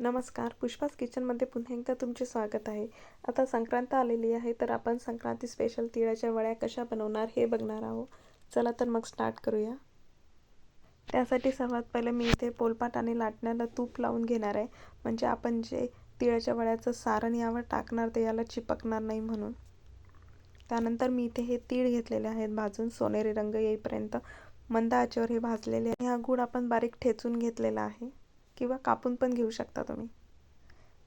नमस्कार पुष्पास किचनमध्ये पुन्हा एकदा तुमचे स्वागत आहे. आता संक्रांत आलेली आहे तर आपण संक्रांती स्पेशल तिळाच्या वड्या कशा बनवणार हे बघणार आहोत. चला तर मग स्टार्ट करूया. त्यासाठी सर्वात पहिले मी इथे पोलपाट आणि लाटण्याला तूप लावून घेणार आहे. म्हणजे आपण जे तिळाच्या वड्याचं सारण यावर टाकणार ते याला चिपकणार नाही म्हणून. त्यानंतर मी इथे हे तीळ घेतलेले आहेत भाजून सोनेरी रंग येईपर्यंत मंद आचेवर हे भाजलेले आहे. हा गूळ आपण बारीक ठेचून घेतलेला आहे. किंवा कापून पण घेऊ शकता तुम्ही.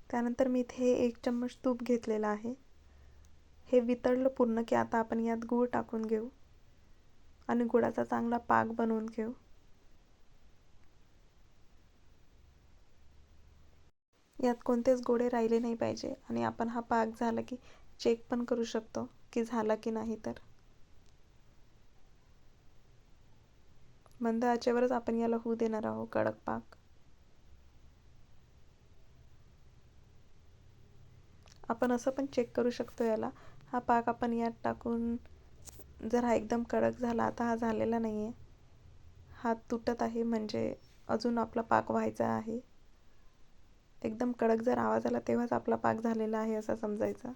त्यानंतर मी इथे एक चम्मच तूप घेतलेला आहे. हे वितळलं पूर्ण की आता आपण यात गूळ टाकून घेऊ. आणि गुळाचा चांगला पाक बनवून घेऊ. यात कोणतेच गोडे राहिले नाही पाहिजे आणि आपण हा पाक झाला की चेक पण करू शकतो की झाला की नाही तर. मंद आचेवरच आपण याला होऊ देणार आहोत कडक पाक. आपण असं पण चेक करू शकतो याला. हा पाक आपण यात टाकून जर हा एकदम कडक झाला आता हा झालेला नाही आहे हा तुटत आहे म्हणजे अजून आपला पाक व्हायचा आहे. एकदम कडक जर आवाज आला तेव्हाच आपला पाक झालेला आहे असं समजायचं.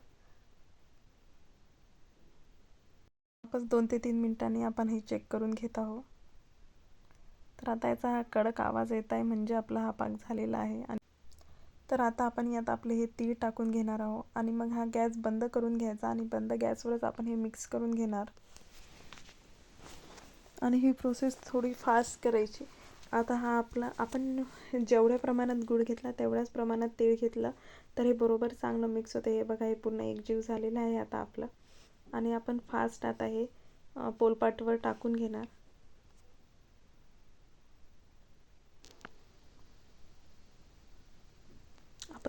वापस दोन ते तीन मिनिटांनी आपण हे चेक करून घेत आहोत. तर आता याचा हा कडक आवाज येत आहे म्हणजे आपला हा पाक झालेला आहे. आणि तर आता आपण यात आपले हे तीळ टाकून घेणार आहोत आणि मग हा गॅस बंद करून घ्यायचा आणि बंद गॅसवरच आपण हे मिक्स करून घेणार. आणि ही प्रोसेस थोडी फास्ट करायची. आता हा आपला आपण जेवढ्या प्रमाणात गूळ घेतला तेवढ्याच प्रमाणात तीळ घेतलं तर हे बरोबर चांगलं मिक्स होतं. हे बघा हे पूर्ण एकजीव झालेलं आहे आता आपलं. आणि आपण फास्ट आता हे पोलपाटवर टाकून घेणार.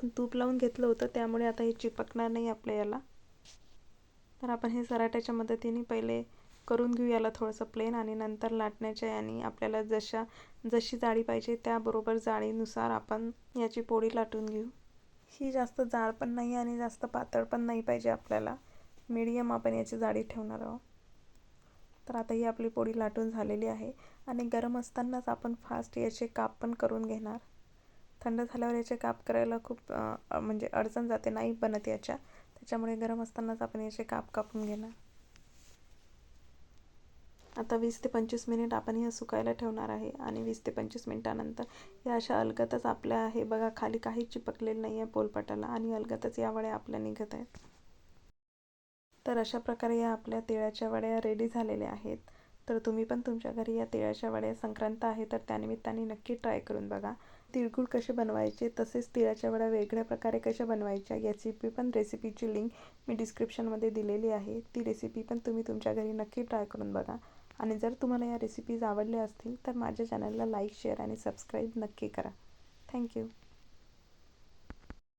आपण तूप लावून घेतलं होतं त्यामुळे आता हे चिपकणार नाही आपल्या याला. तर आपण हे सराट्याच्या मदतीने पहिले करून घेऊ याला थोडंसं प्लेन आणि नंतर लाटण्याच्या याने आपल्याला जशा जशी जाळी पाहिजे त्याबरोबर जाळीनुसार आपण याची पोळी लाटून घेऊ. ही जास्त जाड पण नाही आणि जास्त पातळ पण नाही पाहिजे आपल्याला. मीडियम आपण याची जाळी ठेवणार आहोत. तर आता ही आपली पोळी लाटून झालेली आहे आणि गरम असतानाच आपण फास्ट याचे काप पण करून घेणार. थंड झाल्यावर याचे काप करायला खूप म्हणजे अडचण जाते नाही बनत याच्या. त्याच्यामुळे गरम असतानाच आपण याचे काप कापून घेणार. आता वीस ते पंचवीस मिनिट आपण हे सुकायला ठेवणार आहे आणि वीस ते पंचवीस मिनिटानंतर या अशा अलगतच आपल्या आहे बघा खाली काहीच चिपकलेलं नाही आहे पोलपाटाला आणि अलगतच या वड्या आपल्या निघत आहेत. तर अशा प्रकारे या आपल्या तिळाच्या वड्या रेडी झालेल्या आहेत. तर तुम्ही पण तुमच्या घरी या तिळाच्या वड्या संक्रांत आहे तर त्यानिमित्ताने नक्की ट्राय करून बघा. तिळगुळ कसे बनवायचे तसेच तिळाच्या वड्या वेगळ्या प्रकारे कशा बनवायच्या याची पण रेसिपीची लिंक मी डिस्क्रिप्शनमध्ये दिलेली आहे. ती रेसिपी पण तुम्ही तुमच्या घरी नक्की ट्राय करून बघा. आणि जर तुम्हाला या रेसिपीज आवडल्या असतील तर माझ्या चॅनलला लाईक शेअर आणि सबस्क्राईब नक्की करा. थँक्यू